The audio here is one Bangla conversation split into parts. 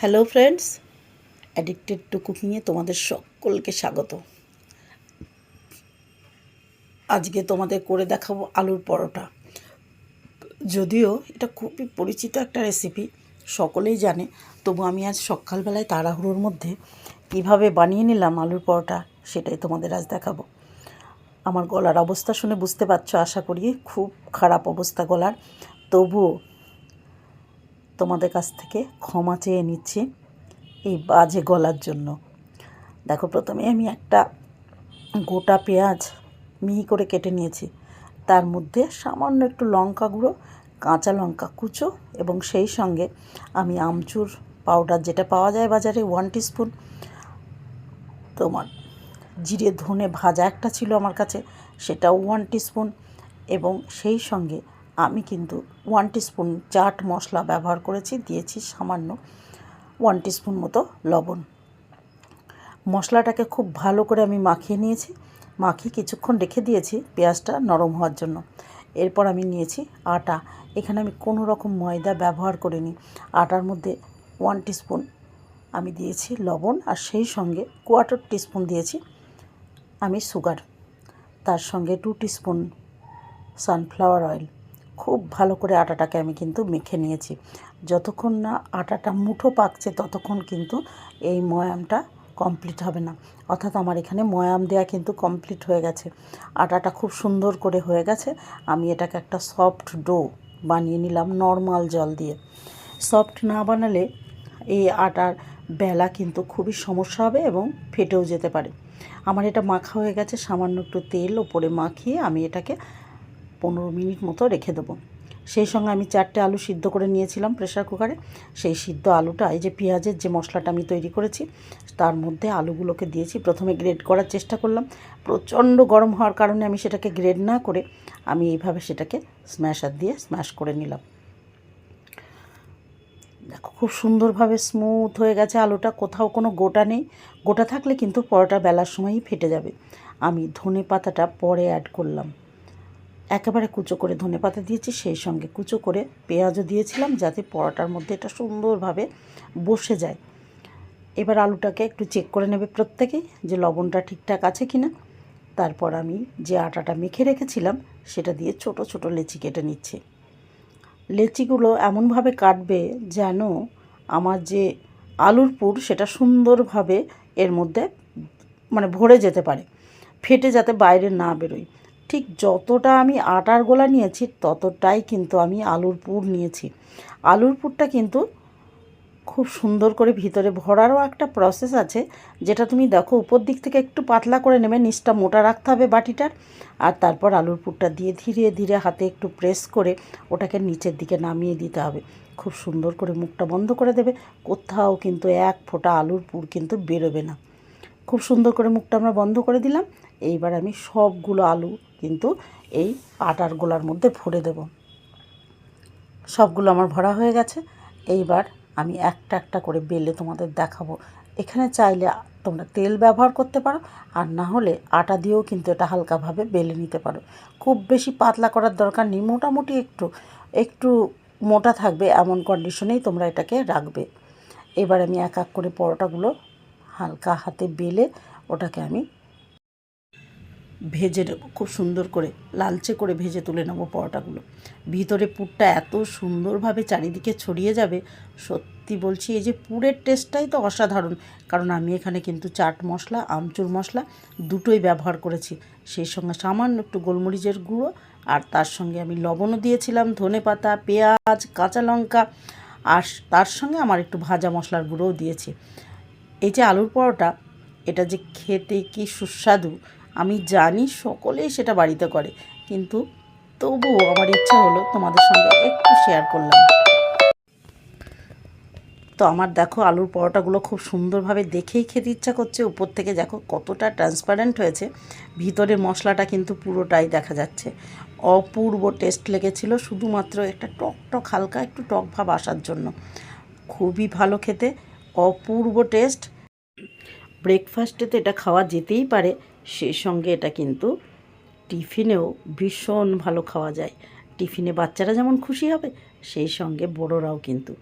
হ্যালো ফ্রেন্ডস অ্যাডিক্টেড টু কুকিংয়ে তোমাদের সকলকে স্বাগত। আজকে তোমাদের করে দেখাবো আলুর পরোটা। যদিও এটা খুবই পরিচিত একটা রেসিপি সকলেই জানে, তবু আমি আজ সকালবেলায় তাড়াহুড়োর মধ্যে কীভাবে বানিয়ে নিলাম আলুর পরোটা, সেটাই তোমাদের আজ দেখাবো। আমার গলার অবস্থা শুনে বুঝতে পারছ, আশা করি খুব খারাপ অবস্থা গলার। তবুও তোমাদের কাছ থেকে ক্ষমা চেয়ে নিচ্ছি এই বাজে গলার জন্য। দেখো, প্রথমে আমি একটা গোটা পেঁয়াজ মিহি করে কেটে নিয়েছি। তার মধ্যে সামান্য একটু লঙ্কা গুঁড়ো, কাঁচা লঙ্কা কুচো এবং সেই সঙ্গে আমি আমচুর পাউডার যেটা পাওয়া যায় বাজারে ওয়ান টিস্পুন তোমার জিরে ধনে ভাজা একটা ছিল আমার কাছে, সেটাও ওয়ান টিস্পুন এবং সেই সঙ্গে আমি কিন্তু ওয়ান টিস্পুন চাট মশলা ব্যবহার করেছি, দিয়েছি সামান্য ওয়ান টিস্পুন মতো লবণ। মশলাটাকে খুব ভালো করে আমি মাখিয়ে নিয়েছি, মাখিয়ে কিছুক্ষণ রেখে দিয়েছি পেঁয়াজটা নরম হওয়ার জন্য। এরপর আমি নিয়েছি আটা। এখানে আমি কোনো রকম ময়দা ব্যবহার করিনি। আটার মধ্যে ওয়ান টিস্পুন আমি দিয়েছি লবণ আর সেই সঙ্গে কোয়ার্টার টিস্পুন দিয়েছি আমি সুগার তার সঙ্গে টু টিস্পুন সানফ্লাওয়ার অয়েল খুব ভালো করে আটাটাকে আমি কিন্তু মেখে নিয়েছি। যতক্ষণ না আটাটা মুঠো পাকছে, ততক্ষণ কিন্তু এই ময়ামটা কমপ্লিট হবে না। অর্থাৎ আমার এখানে ময়াম দেওয়া কিন্তু কমপ্লিট হয়ে গেছে। আটাটা খুব সুন্দর করে হয়ে গেছে। আমি এটাকে একটা সফট ডো বানিয়ে নিলাম নর্মাল জল দিয়ে। সফট না বানালে এই আটার বেলা কিন্তু খুবই সমস্যা হবে এবং ফেটেও যেতে পারে। আমার এটা মাখা হয়ে গেছে, সামান্য একটু তেল ওপরে মাখিয়ে আমি এটাকে পনেরো মিনিট মতো রেখে দেবো। সেই সঙ্গে আমি চারটে আলু সিদ্ধ করে নিয়েছিলাম প্রেশার কুকারে। সেই সিদ্ধ আলুটা, এই যে পেঁয়াজের যে মশলাটা আমি তৈরি করেছি, তার মধ্যে আলুগুলোকে দিয়েছি। প্রথমে গ্রেড করার চেষ্টা করলাম। প্রচণ্ড গরম হওয়ার কারণে আমি সেটাকে গ্রেড না করে আমি এইভাবে সেটাকে স্ম্যাশার দিয়ে স্ম্যাশ করে নিলাম। দেখো, খুব সুন্দরভাবে স্মুথ হয়ে গেছে আলুটা। কোথাও কোনো গোটা নেই। গোটা থাকলে কিন্তু পরোটা বেলার সময়ই ফেটে যাবে। আমি ধনে পাতাটা পরে অ্যাড করলাম। একেবারে কুচো করে ধনে পাতা দিয়েছি, সেই সঙ্গে কুচো করে পেঁয়াজও দিয়েছিলাম যাতে পরোটার মধ্যে এটা সুন্দরভাবে বসে যায়। এবার আলুটাকে একটু চেক করে নেবে প্রত্যেকেই যে লবণটা ঠিকঠাক আছে কি না তারপর আমি যে আটাটা মেখে রেখেছিলাম, সেটা দিয়ে ছোট ছোট লেচি কেটে নিচ্ছি। লেচিগুলো এমনভাবে কাটবে যেন আমার যে আলুর পুর, সেটা সুন্দরভাবে এর মধ্যে মানে ভরে যেতে পারে। ফেটে যাতে বাইরে না বেরোয়। ঠিক যতটা আমি আটার গোলা নিয়েছি, ততটাই কিন্তু আমি আলুর পুর নিয়েছি। আলুর পুরটা কিন্তু খুব সুন্দর করে ভিতরে ভরারও একটা প্রসেস আছে, যেটা তুমি দেখো উপর দিক থেকে একটু পাতলা করে নেবে, নিচটা মোটা রাখতে হবে বাটিটার, আর তারপর আলুর পুরটা দিয়ে ধীরে ধীরে হাতে একটু প্রেস করে ওটাকে নিচের দিকে নামিয়ে দিতে হবে। খুব সুন্দর করে মুখটা বন্ধ করে দেবে, কোথাও কিন্তু এক ফোঁটা আলুর পুর কিন্তু বেরোবে না। খুব সুন্দর করে মুখটা আমরা বন্ধ করে দিলাম। এইবার আমি সবগুলো আলু কিন্তু এই আটার গোলার মধ্যে ভরে দেব। সবগুলো আমার ভরা হয়ে গেছে। এইবার আমি একটা একটা করে বেলে তোমাদের দেখাবো। এখানে চাইলে তোমরা তেল ব্যবহার করতে পারো, আর না হলে আটা দিয়েও কিন্তু এটা হালকাভাবে বেলে নিতে পারো। খুব বেশি পাতলা করার দরকার নেই, মোটামুটি একটু একটু মোটা থাকবে এমন কন্ডিশনেই তোমরা এটাকে রাখবে। এবার আমি এক এক করে পরোটাগুলো হালকা হাতে বেলে ওটাকে আমি ভেজে নেব। খুব সুন্দর করে, লালচে করে ভেজে তুলে নেব পরোটাগুলো। ভিতরে পুরটা এত সুন্দরভাবে চারিদিকে ছড়িয়ে যাবে, সত্যি বলছি এই যে পুরের টেস্টটাই তো অসাধারণ। কারণ আমি এখানে কিন্তু চাট মশলা, আমচুর মশলা দুটোই ব্যবহার করেছি। সেই সঙ্গে সামান্য একটু গোলমরিচের গুঁড়ো আর তার সঙ্গে আমি লবণও দিয়েছিলাম, ধনে পাতা, পেঁয়াজ, কাঁচা লঙ্কা। আর তার সঙ্গে আমার একটু ভাজা মশলার গুঁড়োও দিয়েছি। এই যে আলুর পরোটা, এটা যে খেতে কি সুস্বাদু, আমি জানি সকলেই সেটা বাড়িতে করে, কিন্তু তবুও আমার ইচ্ছা হলো তোমাদের সঙ্গে একটু শেয়ার করলাম। তো আমার দেখো আলুর পরোটাগুলো খুব সুন্দরভাবে দেখেই খেতে ইচ্ছা করছে, উপর থেকে দেখো কতটা ট্রান্সপারেন্ট হয়েছে, ভিতরে মশলাটা কিন্তু পুরোটাই দেখা যাচ্ছে। অপূর্ব টেস্ট লেগেছিল, শুধুমাত্র একটা টক টক হালকা একটু টক ভাব আসার জন্য। খুবই ভালো খেতে অপূর্ব টেস্ট। ব্রেকফাস্টে তো এটা খাওয়া যেতেই পারে সেই সঙ্গে এটা কিন্তু টিফিনেও ভীষণ ভালো খাওয়া যায়। টিফিনে বাচ্চারা যেমন খুশি হবে, সেই সঙ্গে বড়রাও কিন্তু।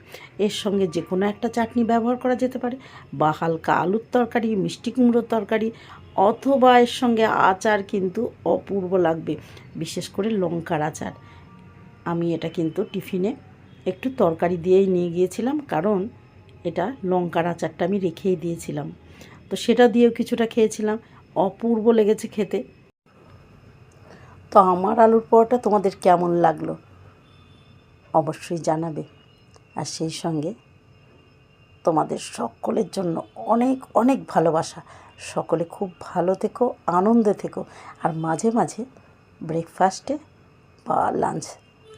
এর সঙ্গে যে কোনো একটা চাটনি ব্যবহার করা যেতে পারে, বা হালকা আলুর তরকারি, মিষ্টি কুমড়োর তরকারি, অথবা এর সঙ্গে আচার কিন্তু অপূর্ব লাগবে, বিশেষ করে লঙ্কার আচার। আমি এটা কিন্তু টিফিনে একটু তরকারি দিয়েই নিয়ে গিয়েছিলাম, কারণ এটা লঙ্কার আচারটা আমি রেখেই দিয়েছিলাম। তো সেটা দিয়েও কিছুটা খেয়েছিলাম। অপূর্ব লেগেছে খেতে। তো আমার আলুর পরোটা তোমাদের কেমন লাগল? অবশ্যই জানাবে। আর সেই সঙ্গে তোমাদের সকলের জন্য অনেক অনেক ভালোবাসা। সকলে খুব ভালো থেকো, আনন্দে থেকো। আর মাঝে মাঝে ব্রেকফাস্টে বা লাঞ্চ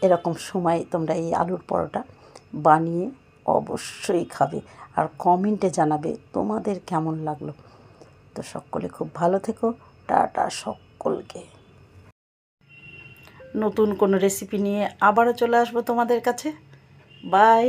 এরকম সময় তোমরা এই আলুর পরোটা বানিয়ে অবশ্যই খাবে। আর কমেন্টে জানাবে তোমাদের কেমন লাগল। তো সকলে খুব ভালো থেকো। টাটা সকলকে। নতুন কোনো রেসিপি নিয়ে আবারও চলে আসব তোমাদের কাছে। বাই